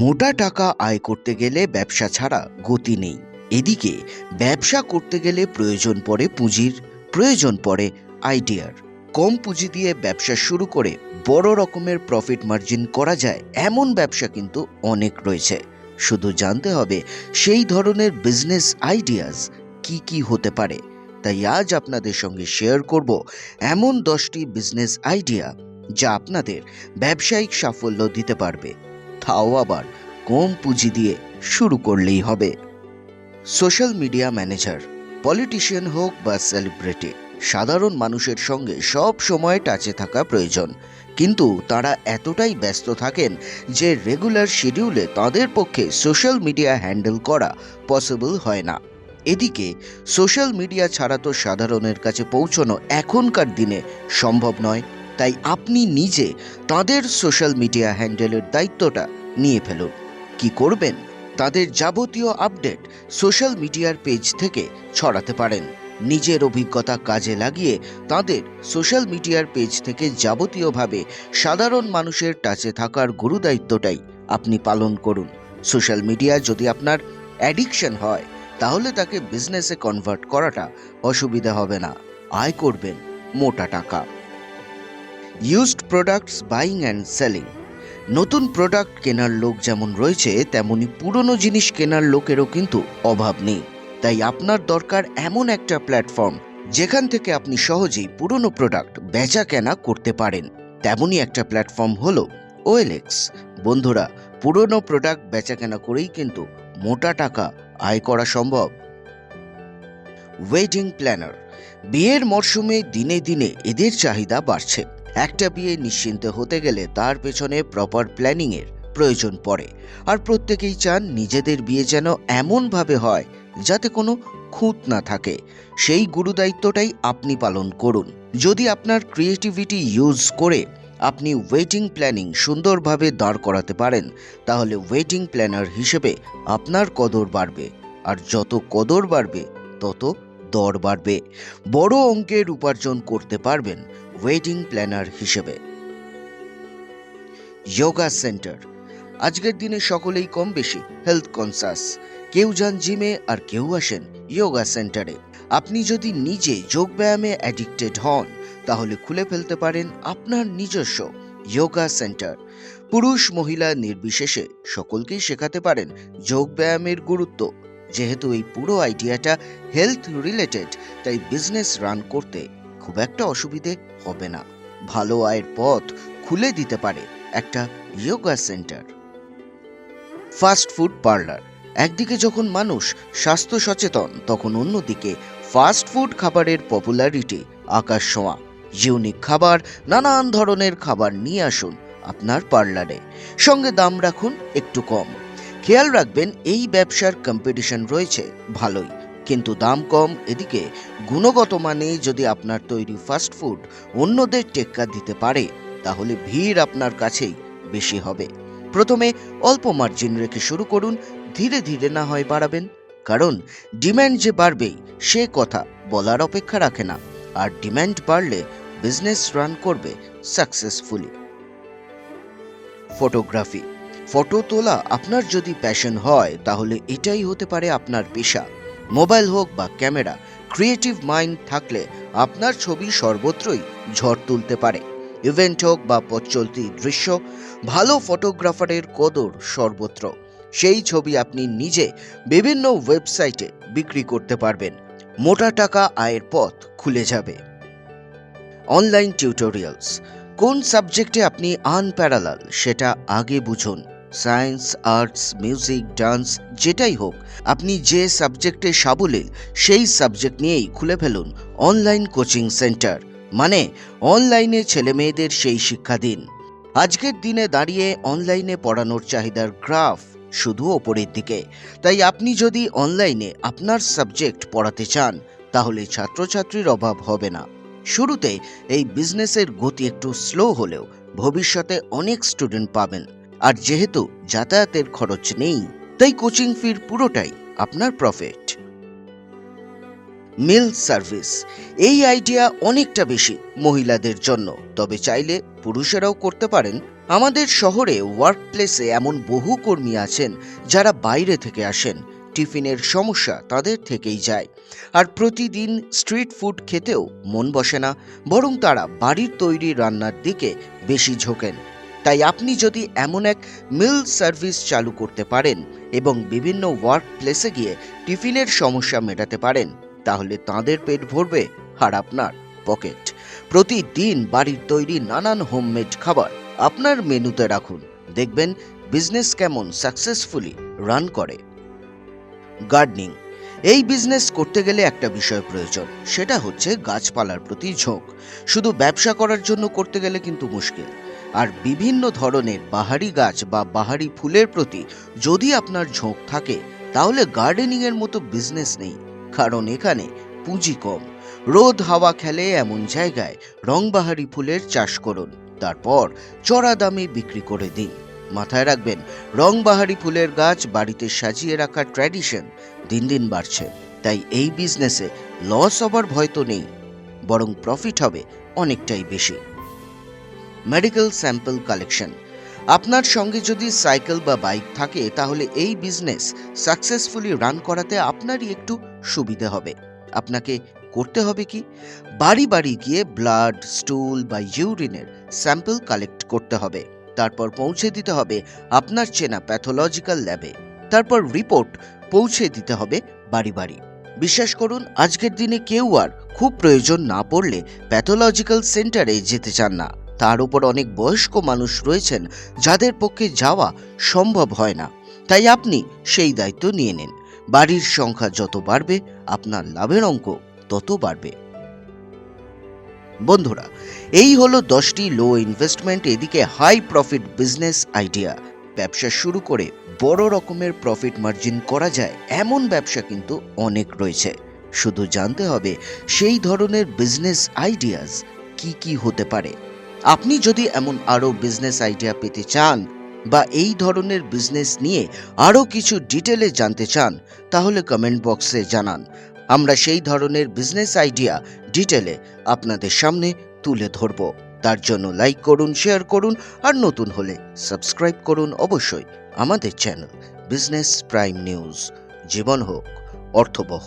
মোটা টাকা আয় করতে গেলে ব্যবসা ছাড়া গতি নেই। এদিকে, ব্যবসা করতে গেলে প্রয়োজন পড়ে পুঁজির, প্রয়োজন পড়ে আইডিয়ার। কম পুঁজি দিয়ে ব্যবসা শুরু করে বড় রকমের প্রফিট মার্জিন করা যায়, এমন ব্যবসা কিন্তু অনেক রয়েছে। শুধু জানতে হবে, সেই ধরনের বিজনেস আইডিয়াস কি কি হতে পারে। তাই আজ আপনাদের সঙ্গে শেয়ার করব এমন দশটি বিজনেস আইডিয়া যা আপনাদের ব্যবসায়িক সাফল্য দিতে পারবে। তাও আবার কম পুঁজি দিয়ে শুরু করলেই হবে। সোশ্যাল মিডিয়া ম্যানেজার, পলিটিশিয়ান হোক বা সেলিব্রিটি, সাধারণ মানুষের সঙ্গে সব সময় টাচে থাকা প্রয়োজন। কিন্তু তারা এতটাই ব্যস্ত থাকেন যে রেগুলার শিডিউলে তাদের পক্ষে সোশ্যাল মিডিয়া হ্যান্ডেল করা পসিবল হয় না। এদিকে, সোশ্যাল মিডিয়া ছাড়া তো সাধারণের কাছে পৌঁছানো এখনকার দিনে সম্ভব নয়। তাই আপনি নিজে তাদের সোশ্যাল মিডিয়া হ্যান্ডেলের দায়িত্বটা নিয়ে ফেলুন। কি করবেন? তাদের যাবতীয় আপডেট সোশ্যাল মিডিয়ার পেজ থেকে ছড়াতে পারেন। নিজের অভিজ্ঞতা কাজে লাগিয়ে তাদের সোশ্যাল মিডিয়ার পেজ থেকে যাবতীয়ভাবে সাধারণ মানুষের টাচে থাকার গুরুদায়িত্বটাই আপনি পালন করুন। সোশ্যাল মিডিয়া যদি আপনার অ্যাডিকশন হয়, তাহলে তাকে বিজনেসে কনভার্ট করাটা অসুবিধা হবে না। আয় করবেন মোটা টাকা। Used products buying and selling নতুন প্রোডাক্ট কেনার লোক যেমন রয়েছে, তেমনি পুরনো জিনিস কেনার লোকেরও কিন্তু অভাব নেই। তাই আপনার দরকার এমন একটা প্ল্যাটফর্ম যেখান থেকে আপনি সহজেই পুরনো প্রোডাক্ট বেচা কেনা করতে পারেন। তেমনই একটা প্ল্যাটফর্ম হলো ওএলএক্স বন্ধুরা, পুরনো প্রোডাক্ট বেচা কেনা করেই কিন্তু মোটা টাকা আয় করা সম্ভব। ওয়েডিং প্ল্যানার বিয়ের মরশুমে দিনে দিনে এদের চাহিদা বাড়ছে। একটা বিয়ে নিশ্চিন্ত হতে গেলে তার পেছনে প্রপার প্ল্যানিংয়ের প্রয়োজন পড়ে। আর প্রত্যেকেই চান নিজেদের বিয়ে যেন এমনভাবে হয় যাতে কোনো খুঁত না থাকে। সেই গুরুদায়িত্বটাই আপনি পালন করুন। যদি আপনার ক্রিয়েটিভিটি ইউজ করে আপনি ওয়েটিং প্ল্যানিং সুন্দরভাবে দাঁড় করাতে পারেন, তাহলে ওয়েটিং প্ল্যানার হিসেবে আপনার কদর বাড়বে। আর যত কদর বাড়বে, তত দর বাড়বে। বড় অঙ্কের উপার্জন করতে পারবেন। ওয়েডিং প্ল্যানার হিসেবে। যোগা সেন্টার আজকের দিনে সকলেই কম বেশি হেলথ কনসাস কেউ যান জিমে আর কেউ আসেন যোগা সেন্টারে আপনি যদি নিজে যোগব্যায়ামে অ্যাডিক্টেড হন, তাহলে খুলে ফেলতে পারেন আপনার নিজস্ব যোগা সেন্টার পুরুষ মহিলা নির্বিশেষে সকলকেই শেখাতে পারেন যোগব্যায়ামের গুরুত্ব। যেহেতু এই পুরো আইডিয়াটা হেলথ রিলেটেড তাই বিজনেস রান করতে খুব একটা অসুবিধে হবে না। ভালো আয়ের পথ খুলে দিতে পারে একটা yoga center fast food parlour একদিকে যখন মানুষ স্বাস্থ্য সচেতন, তখন অন্যদিকে ফাস্ট ফুড খাবারের পপুলারিটি আকাশ ছোঁয়া। ইউনিক খাবার, নানান ধরনের খাবার নিয়ে আসুন আপনার পার্লারে সঙ্গে দাম রাখুন একটু কম। খেয়াল রাখবেন, এই ব্যবসার কম্পিটিশন রয়েছে ভালোই। কিন্তু দাম কম। এদিকে, গুণগত মানে যদি আপনার তৈরি ফাস্ট ফুড অন্যদের টেক্কা দিতে পারে, তাহলে ভিড় আপনার কাছেই বেশি হবে। প্রথমে অল্প মার্জিন রেখে শুরু করুন, ধীরে ধীরে না হয় বাড়াবেন। কারণ ডিম্যান্ড যে বাড়বেই, সে কথা বলার অপেক্ষা রাখে না। আর ডিম্যান্ড বাড়লে বিজনেস রান করবে সাকসেসফুলি ফটোগ্রাফি ফটো তোলা আপনার যদি প্যাশন হয়, তাহলে এটাই হতে পারে আপনার পেশা। মোবাইল হোক বা ক্যামেরা ক্রিয়েটিভ মাইন্ড থাকলে আপনার ছবি সর্বত্রই ঝড় তুলতে পারে। ইভেন্ট হোক বা পথচলতি দৃশ্য, ভালো ফটোগ্রাফারের কদর সর্বত্র। সেই ছবি আপনি নিজে বিভিন্ন ওয়েবসাইটে বিক্রি করতে পারবেন। মোটা টাকা আয়ের পথ খুলে যাবে। অনলাইন টিউটোরিয়ালস কোন সাবজেক্টে আপনি আনপ্যারালাল সেটা আগে বুঝুন। সায়েন্স, আর্টস, মিউজিক, ডান্স, যেটাই হোক, আপনি যে সাবজেক্টে সাবলীল, সেই সাবজেক্ট নিয়েই খুলে ফেলুন অনলাইন কোচিং সেন্টার। মানে অনলাইনে ছেলে মেয়েদের সেই শিক্ষা দিন। আজকের দিনে দাঁড়িয়ে অনলাইনে পড়ানোর চাহিদার গ্রাফ শুধু ওপরের দিকে। তাই আপনি যদি অনলাইনে আপনার সাবজেক্ট পড়াতে চান, তাহলে ছাত্রছাত্রীর অভাব হবে না। শুরুতে এই বিজনেসের গতি একটু স্লো হলেও ভবিষ্যতে অনেক স্টুডেন্ট পাবেন। আর যেহেতু যাতায়াতের খরচ নেই, তাই কোচিং ফির পুরোটাই আপনার প্রফিট মিল সার্ভিস, এই আইডিয়া অনেকটা বেশি মহিলাদের জন্য। তবে চাইলে পুরুষেরাও করতে পারেন। আমাদের শহরে ওয়ার্ক প্লেসে এমন বহু কর্মী আছেন যারা বাইরে থেকে আসেন। টিফিনের সমস্যা তাদের থেকেই যায়। আর প্রতিদিন স্ট্রিট ফুড খেতেও মন বসে না, বরং তারা বাড়ির তৈরি রান্নার দিকে বেশি ঝোঁকেন। তাই আপনি যদি এমন এক মিল সার্ভিস চালু করতে পারেন এবং বিভিন্ন ওয়ার্ক প্লেসে গিয়ে টিফিনের সমস্যা মেটাতে পারেন, তাহলে তাদের পেট ভরবে আর আপনার পকেট। প্রতিদিন বাড়ির তৈরি নানান হোমমেড খাবার আপনার মেনুতে রাখুন। দেখবেন বিজনেস কেমন সাকসেসফুলি রান করে। গার্ডেনিং। এই বিজনেস করতে গেলে একটা বিষয় প্রয়োজন, সেটা হচ্ছে গাছপালার প্রতি ঝোঁক। শুধু ব্যবসা করার জন্য করতে গেলে কিন্তু মুশকিল। আর বিভিন্ন ধরনের বাহারি গাছ বা বাহারি ফুলের প্রতি যদি আপনার ঝোঁক থাকে, তাহলে গার্ডেনিংয়ের মতো বিজনেস নেই, কারণ এখানে পুঁজি কম। রোদ হাওয়া খেলে এমন জায়গায় রংবাহারি ফুলের চাষ করুন, তারপর চড়া দামে বিক্রি করে দিন। মাথায় রাখবেন রংবাহারি ফুলের গাছ বাড়িতে সাজিয়ে রাখার ট্র্যাডিশন দিন দিন বাড়ছে, তাই এই বিজনেসে লস হবার ভয় তো নেই, বরং প্রফিট হবে অনেকটাই বেশি। মেডিকেল স্যাম্পল কালেকশন আপনার সঙ্গে যদি সাইকেল বা বাইক থাকে, তাহলে এই বিজনেস সাকসেসফুলি রান করাতে আপনারই একটু সুবিধে হবে। আপনাকে করতে হবে কি? বাড়ি বাড়ি গিয়ে ব্লাড স্টুল বা ইউরিনের স্যাম্পল কালেক্ট করতে হবে। তারপর পৌঁছে দিতে হবে আপনার চেনা প্যাথোলজিক্যাল ল্যাবে তারপর রিপোর্ট পৌঁছে দিতে হবে বাড়ি বাড়ি। বিশ্বাস করুন, আজকের দিনে কেউ আর খুব প্রয়োজন না পড়লে প্যাথোলজিক্যাল সেন্টারে যেতে চান না। তার উপর অনেক বয়স্ক মানুষ রয়েছেন যাদের পক্ষে যাওয়া সম্ভব হয় না। তাই আপনি সেই দায়িত্ব নিয়ে নিন। বাড়ির সংখ্যা যত বাড়বে, আপনার লাভের অঙ্ক তত বাড়বে। বন্ধুরা, এই হলো দশটি লো ইনভেস্টমেন্ট এদিকে হাই প্রফিট বিজনেস আইডিয়া ব্যবসা শুরু করে বড় রকমের প্রফিট মার্জিন করা যায়, এমন ব্যবসা কিন্তু অনেক রয়েছে। শুধু জানতে হবে সেই ধরনের বিজনেস আইডিয়াস কি কি হতে পারে। আপনি যদি এমন আরও বিজনেস আইডিয়া পেতে চান বা এই ধরনের বিজনেস নিয়ে আরও কিছু ডিটেলে জানতে চান, তাহলে কমেন্ট বক্সে জানান। আমরা সেই ধরনের বিজনেস আইডিয়া ডিটেলে আপনাদের সামনে তুলে ধরব। তার জন্য লাইক করুন শেয়ার করুন, আর নতুন হলে সাবস্ক্রাইব করুন অবশ্যই আমাদের চ্যানেল বিজনেস প্রাইম নিউজ জীবন হোক, অর্থবহ।